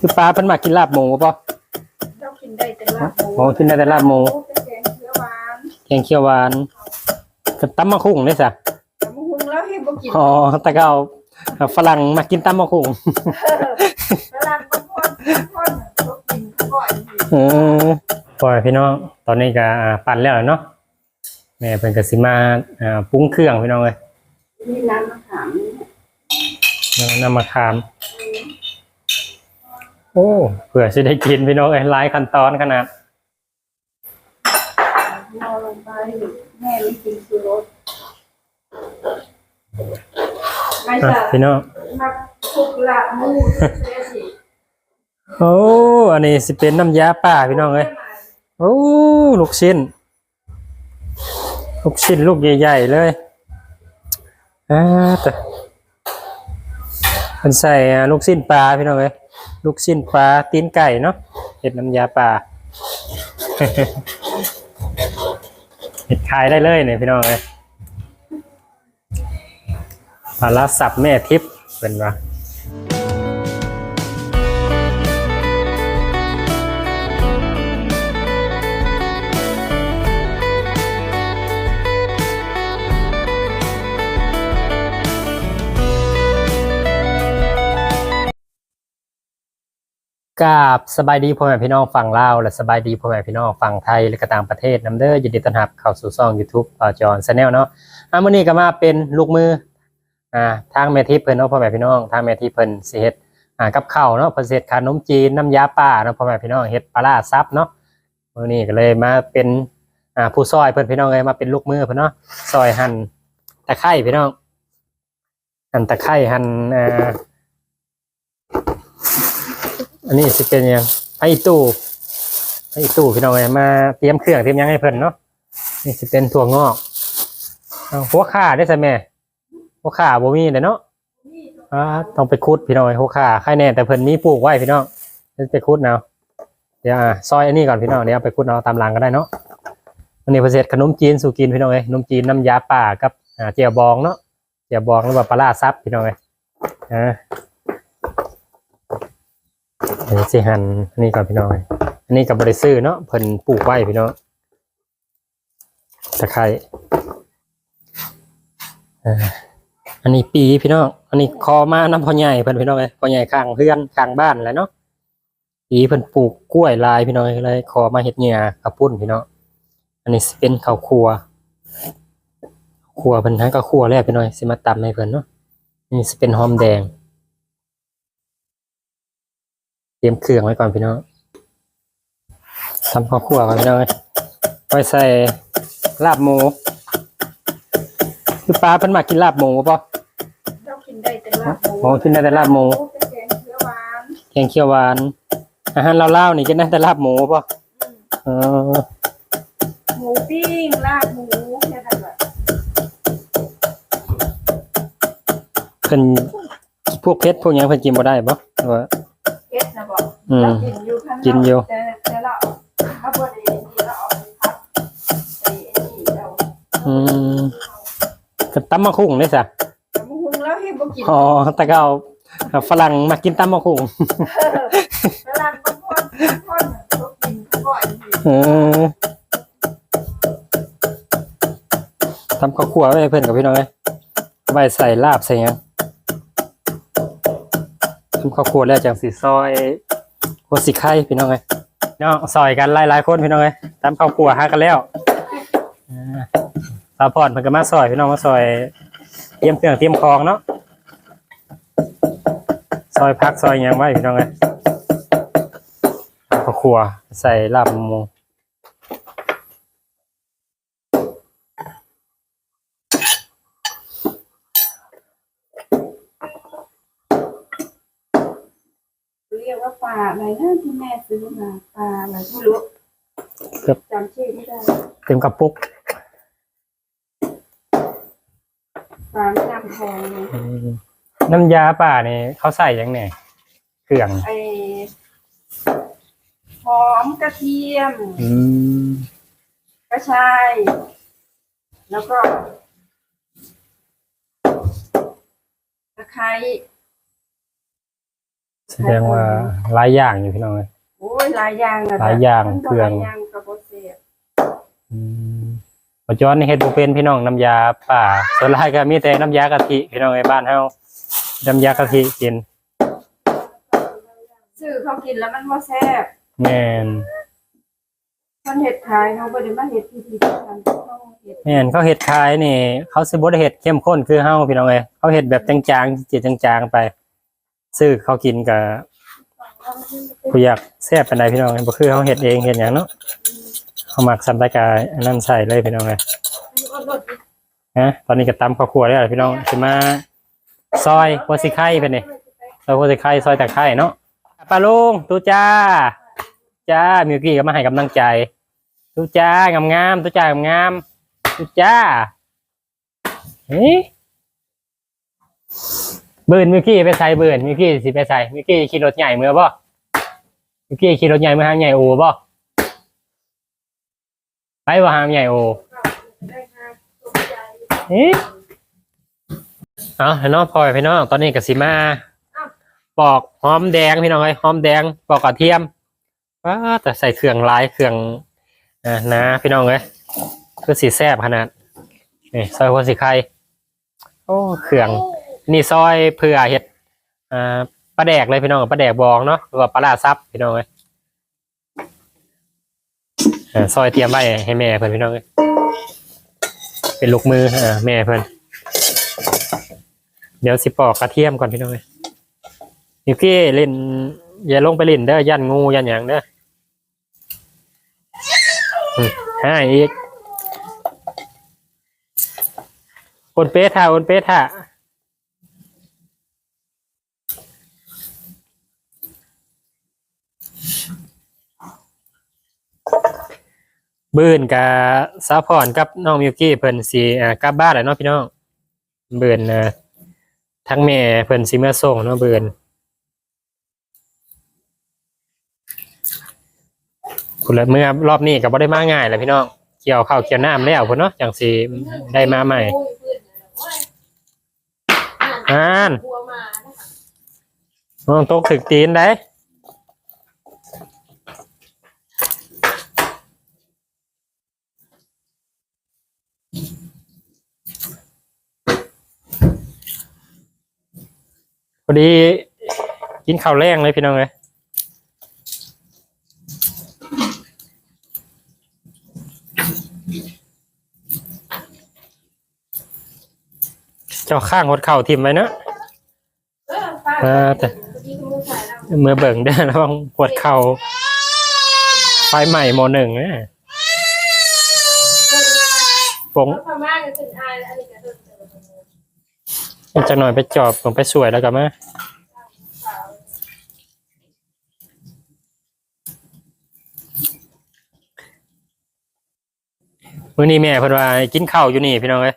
คือปลาเพิ่นมากินลาบหมูป่ะเรากินได้แต่ลาบหมูโอ้กินได้แต่ลาบหมูเป็นแกงเขียวหวานแกงเขียวหวานกับตำมะคุ่งได้ซะแต่มะฮุงแล้วเห็นบ่กินอ๋อแต่ก็เอาเอาฝรั่งมากินตำมะคุ่งเวลาบางคนบางคนเขากินเขาบ่อยอยู่เออปล่อยพี่น้องตอนนี้ก็อ่าปั่นแล้วเนาะแม่เพิ่นก็สิมาอ่าปรุงเครื่องพี่น้องเอ้ยมีน้ำมะขามนี่นำมาคาม โอ้เผื่อสิได้กินพี่น้องเอ้ยหลายขั้นตอนขนาดนอนลงไปแม่ไม่กินชูรสไม่อะจะพี่น้องมาคลุกลาบหมูเสียสิโอ้อันนี้สิเป็นน้ำยาป่าพี่น้องเอ้ยโอ้ลูกชิ้น ลูกชิ้นลูกใหญ่ๆเลยอ่าแต่มันใส่อ่าลูกชิ้นปลาพี่น้องเอ้ย ลูกชิ้นปลาตีนไก่เนาะเห็ดน้ำยาป่าเห็ดขายได้เลยเนี่ยพี่น้องเลยปลาละสับแม่ทิพย์เป็นว่า กับสบายดีพ่อแม่พี่น้องฝั่งลาวและสบายดีพ่อแม่พี่น้องฝั่งไทยและก็ต่างประเทศนํเด้อยินดีต้อนรับเข้าสู่ช่อง YouTube ปาจอนชาแนลเนาะอะมื้อนี้ก็มาเป็นลูกมืออ่าทางแม่ทิพย์เพิ่นเนาะพ่อแม่พี่น้องทางแม่ทิพย์เพิ่นสิเฮ็ดอ่ากับข้าวเนาะเพิ่นสิเฮ็ดขนมจีนน้ำยาป่าเนาะพ่อแม่พี่น้องเฮ็ดปลาร้าซับเนาะมื้อนี้ก็เลยมาเป็นอ่าผู้ซอยเพิ่นพี่น้องเอ้ยมาเป็นลูกมือเพิ่นเนาะซอยหั่นตะไคร้พี่น้องหั่นตะไคร้หั่นอ่า อันนี้สิเป็นยังไอ้ตู้ไอ้ตู้พี่น้องเอ้ยมาเตรียมเครื่องเตรียมยังให้เพิ่นเนาะนี่สิเป็นถั่วงอกเอาหัวข่าได้ใช่ไหมหัวข่าบ่มีเลยเนาะอ่าต้องไปคุดพี่น้องเอ้ยหัวข่าใครแน่แต่เพิ่นมีปลูกไว้พี่น้องไปคุดเอาะเดี๋ยวซอยอันนี้ก่อนพี่น้องเดี๋ยวไปคุดเอาตามหลังก็ได้เนาะวันนี้เพิ่นสิเฮ็ดขนมจีนสู่กินพี่น้องเอ้ยขนมจีนน้ำยาป่ากับเจียวบองเนาะเจียวบองหรือว่าปลาร้าซับพี่น้องเอ้ยอ่า เดี๋ยวสิหันอันนี้ก่อนพี่น้องอันนี้กับบริซื้อเนาะเพิ่นปลูกไว้พี่น้องตะไคร้เอ่ออันนี้ปีพี่น้อง อันนี้คอมาน้ำพอใหญ่เพิ่นพี่น้องเลยพอใหญ่ข้างเพื่อนข้างบ้านแหละเนาะปีเพิ่นปลูกกล้วยลายพี่น้องเลยคอมาเฮ็ดเหงื่อกระปุ้นพี่น้อง อันนี้เป็นข้าวครัวครัวเพิ่นทั้งก็ครัวแล้วพี่น้องสิมาตำให้เพิ่นเนาะ อันนี่เป็นหอมแดง เตรียมเครื่องไว้ก่อนพี่น้องทำข้าวคั่วก่อนพี่น้องเอ้ยไว้ใส่ลาบหมูคือปลาเพิ่นมากินลาบหมูป่ะเรากินได้แต่ลาบหมูโอ้กินได้แต่ลาบหมูเป็นแกงเขียวหวานแกงเขียวหวานอาหารลาวๆนี่กินได้แต่ลาบหมูป่ะอืมเออหมูปิ้งลาบหมูแค่นั้นแหละเพิ่นพวกเพชรพวกหยังเพิ่นกินบ่ได้ป่ะว่าเอ็ด นะบอกอืมเรากินอยู่ข้างนอกกินอยู่ แต่แต่เราถ้าพอดีนี่เราเอาไปพักไอ้ไอ้นี่เราอืมก็ตำมะคุ่งได้ซะแต่มะฮุงแล้วเห็นบ่กินอ๋อแต่ก็เอาเอาฝรั่งมากินตำมะคุ่งเวลาบางคนบางคนเขากินเขาบ่อยอยู่เออทำข้าวคั่วไว้ให้เพื่อนกับพี่น้องเลยไว้ใส่ลาบใส่หยัง ทำข้าวคั่วแล้วจังสีซอยหัวสีไข่พี่น้องเลยน้องซอยกันหลายๆคนพี่น้องเลยทำข้าวคั่วหากันแล้วอ่าสาวพรเพิ่นก็มาซอยพี่น้องมาซอยเตรียมเครื่องเตรียมของเนาะซอยพักซอยยังไว้พี่น้องเลยข้าวคั่วใส่ลาบหมู รียกว่าปลาอะไรนะที่แม่ซื้อมาปลาอะไรไม่รู้ครับ จำชื่อไม่ได้เต็มกระปุกปลาไม่น้ำทองเลยอืมน้ำยาป่านี่เขาใส่หยังไงเครื่องไอ้หอมกระเทียม อืมกระชาย แล้วก็ตะไคร้ แสดงว่าหลายอย่างอยู่พี่น้องเลย โอ้ยหลายอย่างนะหลายอย่างมันเครื่อง หลายอย่างกับโบเสียอืมปัจจุบันนี่เฮ็ดบ่เป็นพี่น้องน้ำยาป่าส่วนหลายก็มีแต่น้ำยากะทิพี่น้องในบ้านเฮาน้ำยากะทิกินซื้อเขากินแล้วมันบ่แซ่บแม่นมันเห็ดขายเขาบ่ได้มาเห็ดพิธีพิถันเขาเห็ดแม่นเขาเฮ็ดขายนี่ เขาสิบ่ได้เฮ็ดเข้มข้นคือเฮาพี่น้องเอ้ยเขาเฮ็ดแบบจางๆจืดจางๆไป ซื้อเขากินก็ผู้อยากแซ่บเปานใดพี่น้องเอ้ยบ่คือเฮาเฮ็ดเองเฮ็ดหยังเนาะเฮาหมักสำได้กาอันนั้นใส่เลยพี่น้องเอ้ยฮะตอนนี้ก็ตำข้าวคั่วแล้วพี่น้องสิมาซอยหัสิไข่เพิ่นนี่ซอยหัสิไข่ซอยตะไคร้เนาะป้าลุงตูจ้า จ้ามิวกี้ก็มาให้กำลังใจตูจ้างามๆตูจ้างามๆตูจ้าเฮ้ เบิร์นมิวกี้ไปใส่เบิร์นมิวกี้สิไปใส่มิวกี้ขี่รถใหญ่เมื่อบ่มิวกี้ขี่รถใหญ่เมื่อหางใหญ่โอบ่ไปว่าหางใหญ่โอเอ๊ะเอาพี่น้องพลอยพี่น้องตอนนี้กับสิมาปอกหอมแดงพี่น้องไอ้ยหอมแดงปอกกระเทียมว้าแต่ใส่เครื่องลายเครื่องอ่านะพี่น้องเอ้ยคือสีแซบขนาดนี่ซอยหัวสีไข่โอ้เครื่อง นี่ซอยเผื่อเห็ดอ่าปลาแดกเลยพี่น้องปลาแดกบองเนาะหรือว่าปลาลาซับพี่น้องเอ้ยซอยเตรียมไว้ให้แม่เพื่อนพี่น้องเอ้ยเป็นลูกมืออ่าแม่เพิ่อนเดี๋ยวสิปอกกระเทียมก่อนพี่น้องเอ้ยนิวกี้เล่นอย่าลงไปเล่นเด้อยันงูยันหยังเด้อห้าอีกโอนเป๊ะท่าโอนเป๊ะท่า บืนกับซาพอนกับน้องมิวกี้เพิ่นสิอ่ากลับบ้านแหละเนาะพี่น้องเบืนอ่าทั้งแม่เพิ่นสิมาส่งเนาะเบืนคุณละเมื่อรอบนี้ก็บ่ได้มาง่ายแหละพี่น้องเกี่ยวข้าวเกี่ยวน้ำแล้วพุ่นเนาะจังสิได้มาใหม่อ่านน้องตกถึกตีนได้ อดีกินข้าวแรงเลยพี่น้องเลยเจ้าข้างหดเข่าทิมไว้เนอะเออป้าเออแต่ที่มือใส่แล้วเมื่อเบิ่งได้อระวังปวดเข่าไฟใหม่โมหนึ่งนะปงพม่าจะถึงอายอันนี้ก็ เดินจะหน่อยไปจอบผมไปสวยแล้วกันมามื้อนี้แม่เพิ่นว่ากินข้าวอยู่นี่พี่น้องเอ้ย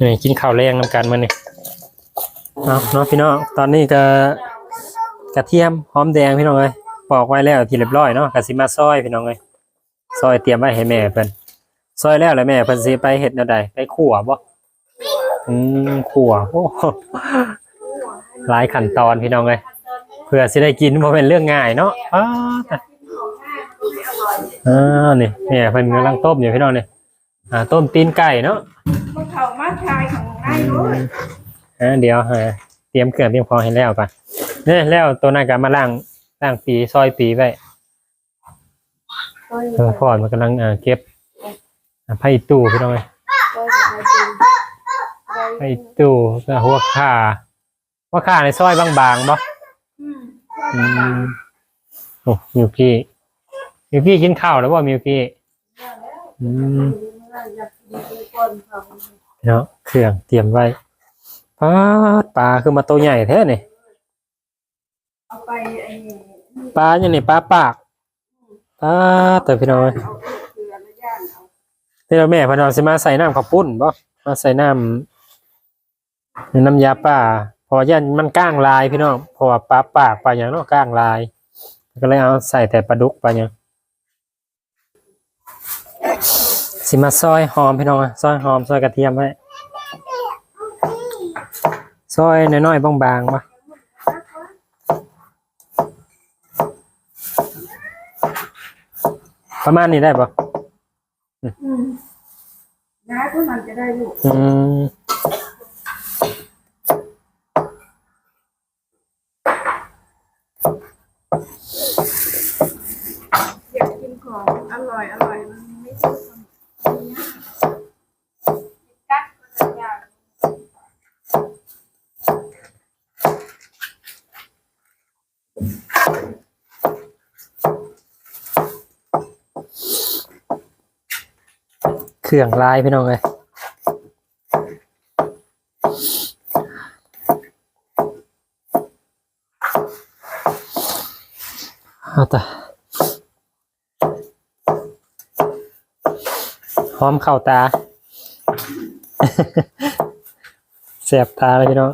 นี่กินข้าวแรงนำกันมื้อนี้เอาเนาะพี่น้องตอนนี้ก็กระเทียมหอมแดงพี่น้องเอ้ยปอกไว้แล้วที่เรียบร้อยเนาะก็สิมาซอยพี่น้องเอ้ย ซอยเตรียมไว้ให้แม่เพิ่นซอยแล้วแล้วแม่เพิ่นสิไปเฮ็ดแนวใดไปขั่วบ่อืมขั่วโอ้หลายขั้นตอนพี่น้องเอ้ยเพื่อสิได้กินบ่เป็นเรื่องง่ายเนาะอ้าวแต่อ่านี่เนี่ยเพิ่นกำลังต้มอยู่พี่น้องนี่อ่าต้มตีนไก่เนาะมันเข้ามาชายของนายรู้อ่าเดี๋ยวหาเตรียมเครื่องเตรียมของให้แล้วก่อนเนี่ยแล้วตัวนั้นก็มาล้างล้างปีซอยปีไว้ เออพอดมันกำลังอ่าเก็บอ่าไผ่ตู้พี่น้องเอ้ยไผ่ตู้ก็หัวข่าหัวข่าในซอยบางๆบ่อืมโอ้มิวกี้มิวกี้กินข้าวแล้วบ่มิวกี้อืมเนาะเครื่องเตรียมไว้ปลาดปลาคือมาตัวใหญ่แท้นี่เอาไปไอ้นี่ปลาอย่างนี้ปลาปาก ปลาแต่พี่น้องเอ้ยเอาเกลือและย่างเอานี่เราแม่พี่น้องสิมาใส่น้ำข้าวปุ้นบ่มาใส่น้ำน้ำยาป่าพอยันมันก้างลายพี่น้องพราะว่าปลาปากปลาอย่างเนาะก้างลาย ก็เลยเอาใส่แต่ปลาดุกปลาอย่างสิมาซอยหอมพี่น้องซอยหอมซอยกระเทียมไว้ซอยน้อยๆบางๆปะ ประมาณนี้ได้ปะอืมน้าก็มันจะได้ลูกอืมอยากกินของอร่อยอร่อยมันไม่ใช่ของเนี้ยกัดมันจะยาก เครื่องลายพี่น้องเลยเอาต่หอมเข้าตาเสียบตาเลยพี่น้อง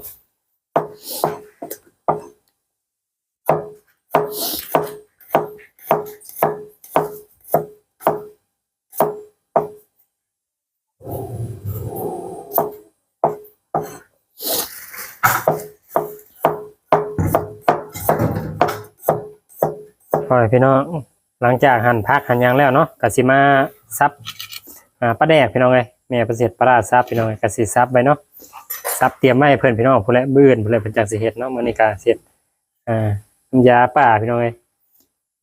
พี่น้องหลังจากหั่นพักหั่นยางแล้วเนาะกะสิมาซับอ่าปลาแดกพี่น้องเลยแม่ประเสริฐปลาซับพี่น้องเลยกสิซับไปเนาะซับเตรียมไว้เพื่อนพี่น้องผู้และบื้นผู้และเป็นจากสิเฮ็ดเนาะมื้อนี้ก็เสร็จอ่าน้ำยาป่าพี่น้องเลย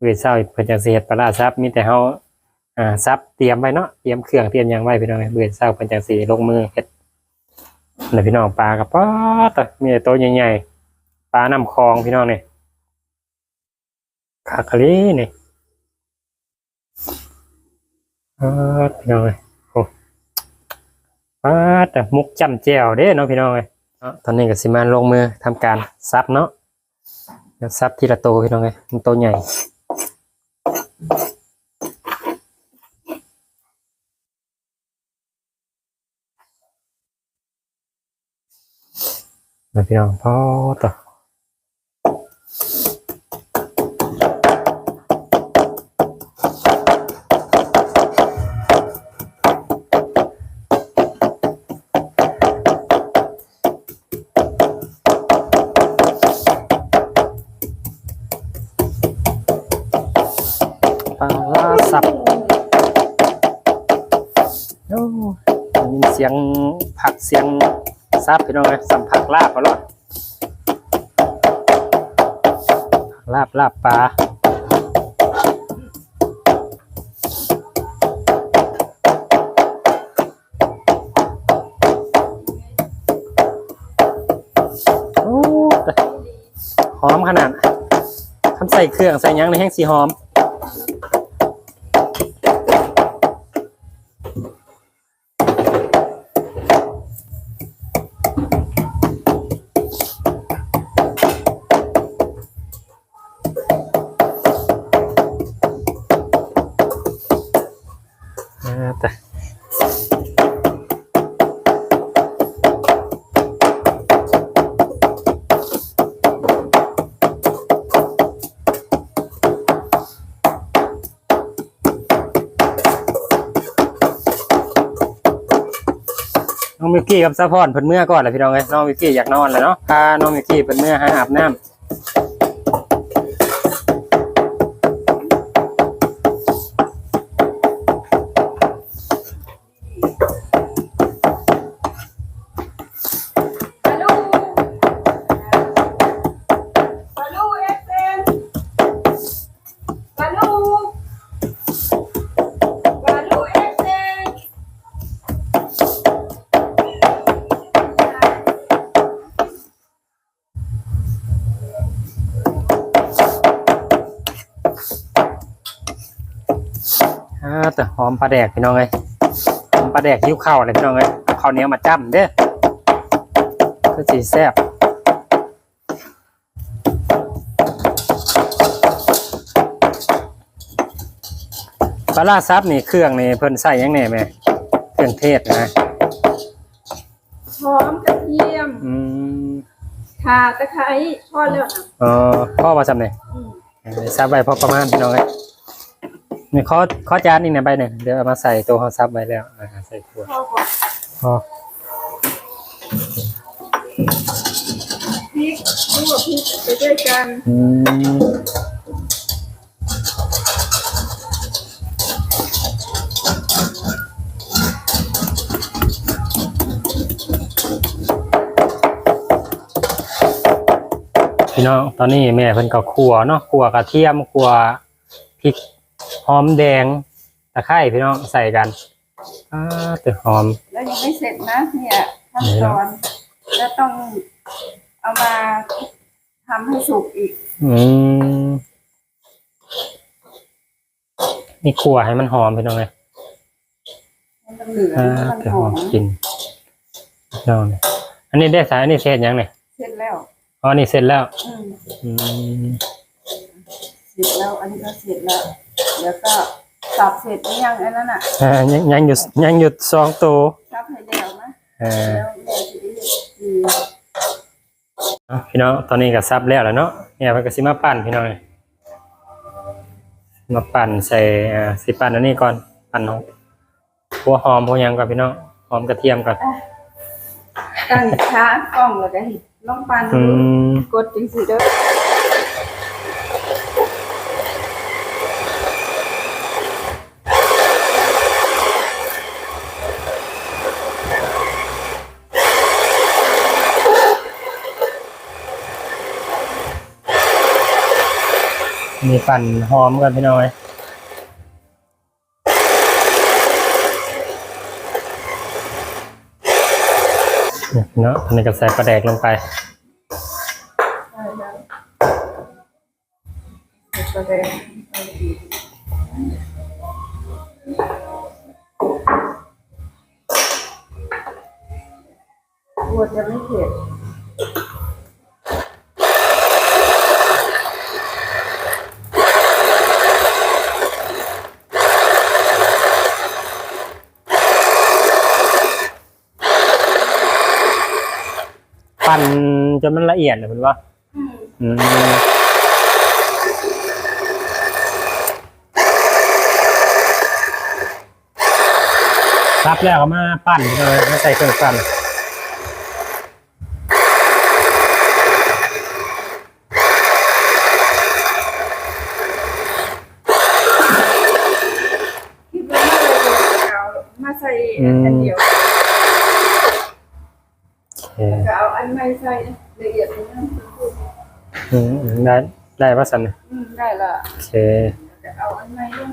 เวทเศร้าเพิ่นจากสิเฮ็ดปลาซับมีแต่เฮาอ่าซับเตรียมไว้เนาะเตรียมเครื่องเตรียมยังไว้พี่น้องเอ้ยเวทเศร้าเพิ่นจากสิลงมือเฮ็ดแล้วพี่น้องปลากับป๊อดมีแต่ตัวใหญ่ๆปลาน้ำคลองพี่น้องเนี่ย คาคาลีนี่ปาดพี่น้องเลยโอ้ปาดแต่มุกจำแจวเด้เนาะพี่น้องเลยเนาะตอนนี้ก็สิมาลงมือทำการซับเนาะเดี๋ยวซับทีละโตวพี่น้องเลยมันโตวใหญ่มาพี่น้องพอต่อ เสียงซับพี่น้องเลยสัมผักลาบเอาละลาบลาบปลาหอมขนาดทำใส่เครื่องใส่ยังในแห้งสีหอม มิวกี้กับซัพพอร์ตเพิ่นเมื่อก่อนแหละพี่น้องเอ้ยน้องมิกกี้อยากนอนแล้วเนาะพาน้องมิกกี้เพิ่นเมื่อหาอาบน้ำ อ่าแต่หอมปลาแดกพี่น้องเอ้ยหอมปลาแดกหิ้วข้าวเลยพี่น้องเอ้ยเอาข้าวเหนียวมาจ้ำเด้อก็สีแซ่บปลาล่าซับนี่เครื่องนี่เพิ่นใส่หยังแหน่แม่เครื่องเทศนะหอมกระเทียมอืมข่าตะไคร้ทอดแล้วนะเออพ่อมาจำเนี่ยอืมซับไว้พอประมาณพี่น้องเอ้ย นี่ข้อข้อจานนี่เนี่ยใบหนึ่งเดี๋ยวเอามาใส่ตัวข้าวซับไว้แล้วอ่าใส่ขวดพ่อก่อนพอพริกนี่กับพริกไปด้วยกันอืมพี่น้องตอนนี้แม่เพิ่นก็ขัวเนาะขัวกระเทียมขัวพริก หอมแดงตะไคร้พี่น้องใส่กันอ่าแต่หอม แล้วยังไม่เสร็จนะเนี่ยขั้นตอนแล้วต้องเอามาทำให้สุกอีก อืมนี่ขัวให้มันหอมพี่น้องเลยให้มันเหลืองอ่าให้มันแต่หหออมมกินพี่น้องเนี่ยอันนี้ได้สายอันนี้เสร็จยังเนี่ยเสร็จแล้ว อ๋ออันนี้เสร็จแล้ว อืมอืมเสร็จแล้วอันนี้ก็เสร็จแล้ว แล้วก็สับเสร็จหรือยังไอ้นั่นอะอ่ายังยังอยู่ยังอยู่สองตัวสับให้เดียวนะอ่าแล้วแม่จะได้เห็ดคือเอาพี่น้องตอนนี้ก็ซับแล้วแหล้วเนาะเนี่ยมันก็สิมาปั่นพี่น้องเลยมาปั่นใส่อ่าสิปั่นอันนี้ก่อนปั่นหัวหอมหัวหยังก่อนพี่น้องหอมกระเทียมก่อนตั้งช้ากล้องแล้วก็เห็ดลองปันอืดูม กดจังสิเด้อ มีปั่นหอมกันพี่น้อยเนาะอันนี้ก็ใส่ปลาแดกลงไปได้แดกกลัวจะไม่เผ็ด ปั่นจนมันละเอียดเลยคุณว่าอืมอืมรับแล้วก็มาปั่นเลยมาใส่เครื่องปั่นคิดว่าเลยเอามาใส่อันเดียว โอเค ก็เอาอันไม่ใส่ละเอียดเลยนะอืมอืมได้ได้ป่ะสันเนี่ยอืมได้ละโอเคจะเอาอันไม่ลง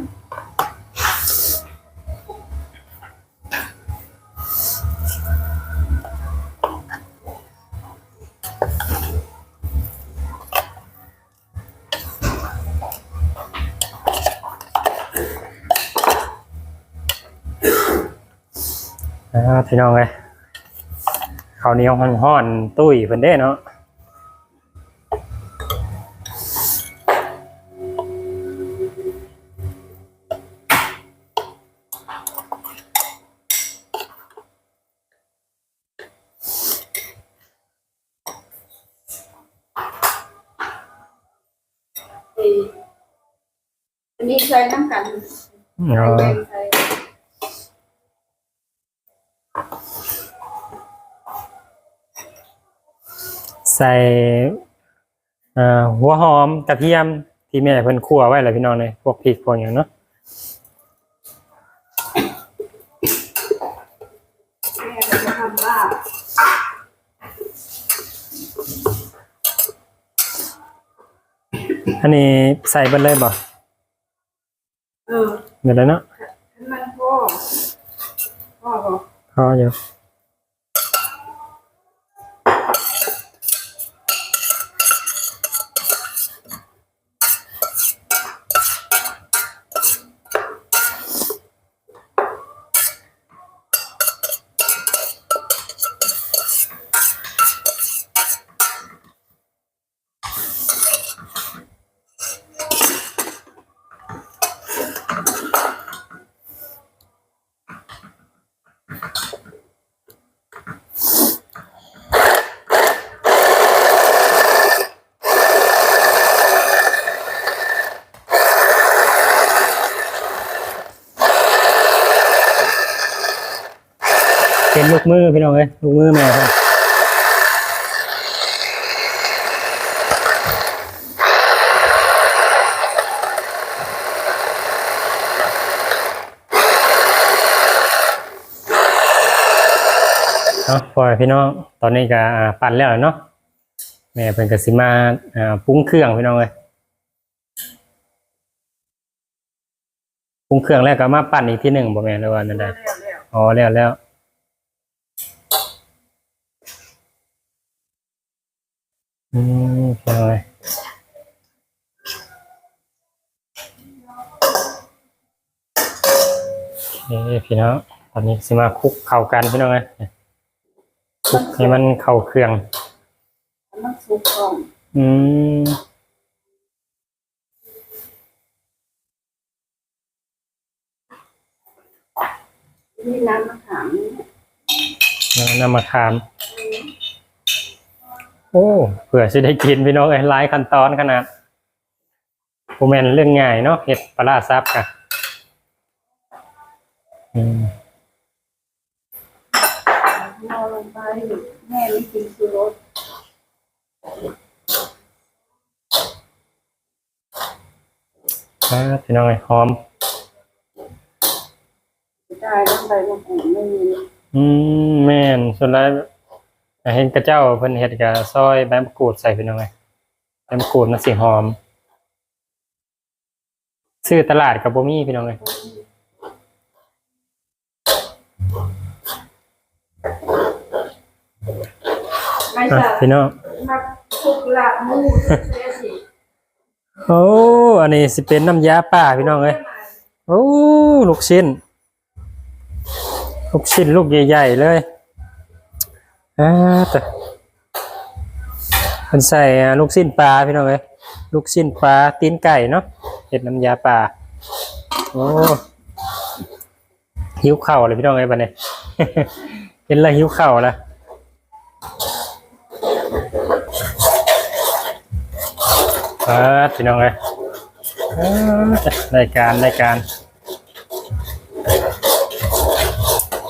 อ่าพี่น้องเลย ข้าวเหนียวห่อนๆตุ้ยเพิ่นเด้เนาะอันนี้ใส่น้ำกัน อ๋อ ใส่แบ่งใส่ใส่เอ่อหัวหอมกระเทียมที่แม่เพิ่นคั่วไว้แหละพี่น้องเลยพวกพริกพวกอย่างเนาะแม่ก็จะทำลาบอันนี้ใส่เบิดเลยบ่เออเบิดเลยเนาะให้มันพ่อพ่อบอกพออยู่ ลูกมือพี่น้องเอ้ยลูกมือแม่ครับเนาะปล่อยพี่น้องตอนนี้ก็อ่าปั่นแล้วเนาะแม่เพิ่นก็สิมาอ่าปรุงเครื่องพี่น้องเอ้ยปรุงเครื่องแล้วก็มาปั่นอีกที่หนึ่งบ่แม่นหรือว่านั่นได้แล้วแล้วอ๋อแล้วแล้ว อืมเป็นไงโอเคพี่น้องตอนนี้สิมาคลุกเข้ากันพี่น้องไงคลุกให้มันเข้าเครื่อง มันสุกก่อนอืมนี่น้ำมะขามนี่น้ำมะขาม โอ้เผื่อจะได้กินพี่น้องไอ้ยหลายขั้นตอนขนาดโมเมนเรื่องง่ายเนาะเห็ดปลาร้าซับค่ะอืมนอนลงไปแม่ไม่กินคือรสอ่าพี่น้องไอ้ยหอมได้ต้องไปมะกรูดไม่มีอืมแม่นส่วนแล้ว เห็นกระเจ้าเพิ่นเฮ็ดกับซอยใบมะกรูดใส่พี่น้องไงใบมะกรูดมันสิหอม ซื้อตลาดกับบ่มีพี่น้องไงไม่อะจะพี่น้องมาคุกละมูเสียสิโอ้อันนี้สิเป็นน้ำยาป่าพี่น้องเอ้ยโอ้ลูกชิ้น ลูกชิ้นลูกใหญ่ๆเลย อ่าแต่มันใส่อ่าลูกชิ้นปลาพี่น้องเอ้ยลูกชิ้นปลาตีนไก่เนาะเห็ดน้ำยาป่าโอ้หิวเข่าวเลยพี่น้องเอ้ยบัดนี้เห็นแล้วหิวเข่าวแล้วเออพี่น้องเอ้ยเออรายการรายการ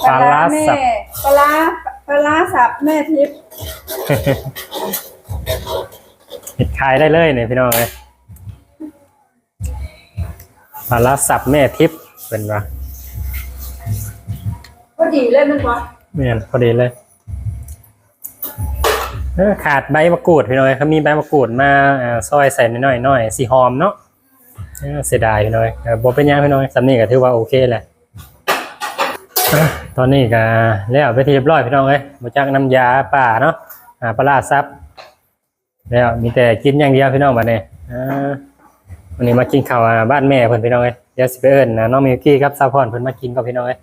ปลาร้าสับแม่ปลาร้าปลาร้าสับแม่ทิพย์เห็ดขายได้เลยเนี่ยพี่น้องเลยปลาร้าสับแม่ทิพย์เป็นวะก็ดีเลยมันวะไม่งั้นพอดีเลยเออขาดใบมะกรูดพี่น้อยเขามีใบมะกรูดมาอ่าซอยใส่น้อยๆหน่อยสีหอมเนาะเออเสียดายพี่น้อยเออบ่เป็นหยังพี่น้อยสำนี่ก็ถือว่าโอเคแหละอะ ตอนนี้ก็แล้วไปที่เรียบร้อยพี่น้องเอ้ยมาจากน้ำยาป่าเนาะอ่าปลาร้าซับแล้วมีแต่กินอย่างเดียวพี่น้องบัดนี้อ่าวันนี้มากินข้าวอ่าบ้านแม่เพิ่นพี่น้องเอ้ยเดี๋ยวสิไปเอิ้นนะน้องมิวกี้ครับซาพอนเพิ่นมากินกับพี่น้องเอ้ย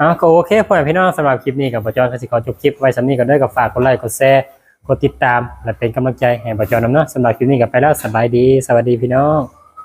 อ่าก็โอเคพ่อพี่น้องสำหรับคลิปนี้กับปจอนก็สิขอจบคลิปไว้สำนี้กันด้อกับฝากกดไลค์กดแชร์กดติดตามและเป็นกำลังใจให้ปจอนนำเนาะสำหรับคลิปนี้ก็ไปแล้วสบายดี สวัสดีพี่น้อง